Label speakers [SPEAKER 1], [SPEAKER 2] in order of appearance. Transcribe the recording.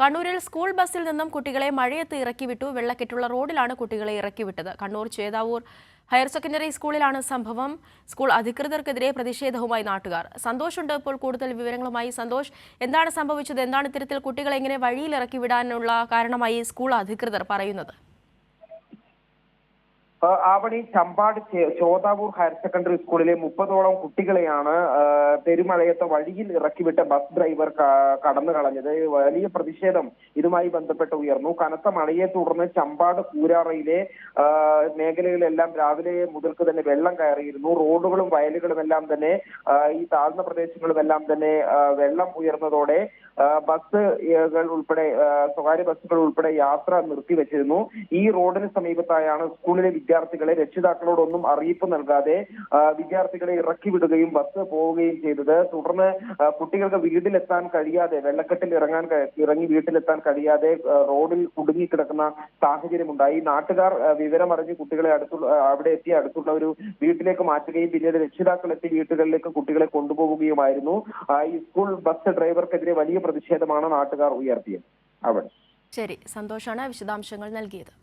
[SPEAKER 1] കണ്ണൂരിൽ സ്കൂൾ ബസ്സിൽ നിന്നും കുട്ടികളെ മഴയത്ത് ഇറക്കിവിട്ടു. വെള്ളക്കെട്ടുള്ള റോഡിലാണ് കുട്ടികളെ ഇറക്കിവിട്ടത്. കണ്ണൂർ ചേതാവൂർ ഹയർ സെക്കൻഡറി സ്കൂളിലാണ് സംഭവം. സ്കൂൾ അധികൃതർക്കെതിരെ പ്രതിഷേധവുമായി നാട്ടുകാർ. സന്തോഷുണ്ട് ഇപ്പോൾ കൂടുതൽ വിവരങ്ങളുമായി. സന്തോഷ് എന്താണ് സംഭവിച്ചത്? എന്താണ് ഇത്തരത്തിൽ കുട്ടികളെ എങ്ങനെ വഴിയിൽ ഇറക്കി വിടാനുള്ള കാരണമായി സ്കൂൾ അധികൃതർ പറയുന്നത്?
[SPEAKER 2] ആവണി ചമ്പാട് ചോതാവൂർ ഹയർ സെക്കൻഡറി സ്കൂളിലെ മുപ്പതോളം കുട്ടികളെയാണ് പെരുമഴയത്തെ വഴിയിൽ ഇറക്കിവിട്ട ബസ് ഡ്രൈവർ കടന്നു കളഞ്ഞത്. വലിയ പ്രതിഷേധം ഇതുമായി ബന്ധപ്പെട്ട് ഉയർന്നു. കനത്ത മഴയെ തുടർന്ന് ചമ്പാട് കൂരാറയിലെ മേഖലകളിലെല്ലാം രാവിലെ മുതൽക്ക് തന്നെ വെള്ളം കയറിയിരുന്നു. റോഡുകളും വയലുകളും എല്ലാം തന്നെ ഈ താഴ്ന്ന പ്രദേശങ്ങളുമെല്ലാം തന്നെ വെള്ളം ഉയർന്നതോടെ ബസ്സുകൾ ഉൾപ്പെടെ സ്വകാര്യ ബസ്സുകൾ ഉൾപ്പെടെ യാത്ര നിർത്തിവെച്ചിരുന്നു. ഈ റോഡിന് സമീപത്തായാണ് സ്കൂളിലെ വിദ്യാർത്ഥികളെ രക്ഷിതാക്കളോടൊന്നും അറിയിപ്പ് നൽകാതെ വിദ്യാർത്ഥികളെ ഇറക്കി വിടുകയും ബസ് പോവുകയും ചെയ്തത്. തുടർന്ന് കുട്ടികൾക്ക് വീട്ടിലെത്താൻ കഴിയാതെ വെള്ളക്കെട്ടിൽ ഇറങ്ങാൻ ഇറങ്ങി വീട്ടിലെത്താൻ കഴിയാതെ റോഡിൽ കുടുങ്ങിക്കിടക്കുന്ന സാഹചര്യമുണ്ടായി. നാട്ടുകാർ വിവരമറിഞ്ഞ് കുട്ടികളെ അടുത്തുള്ള അവിടെ എത്തി അടുത്തുള്ള ഒരു വീട്ടിലേക്ക് മാറ്റുകയും പിന്നീട് രക്ഷിതാക്കൾ എത്തി വീട്ടുകളിലേക്ക് കുട്ടികളെ കൊണ്ടുപോവുകയുമായിരുന്നു ഈ സ്കൂൾ ബസ് ഡ്രൈവർക്കെതിരെ വലിയ പ്രതിഷേധമാണ് നാട്ടുകാർ ഉയർത്തിയത്. അവിടെ.
[SPEAKER 1] ശരി. സന്തോഷാണ് വിശദാംശങ്ങൾ നൽകിയത്.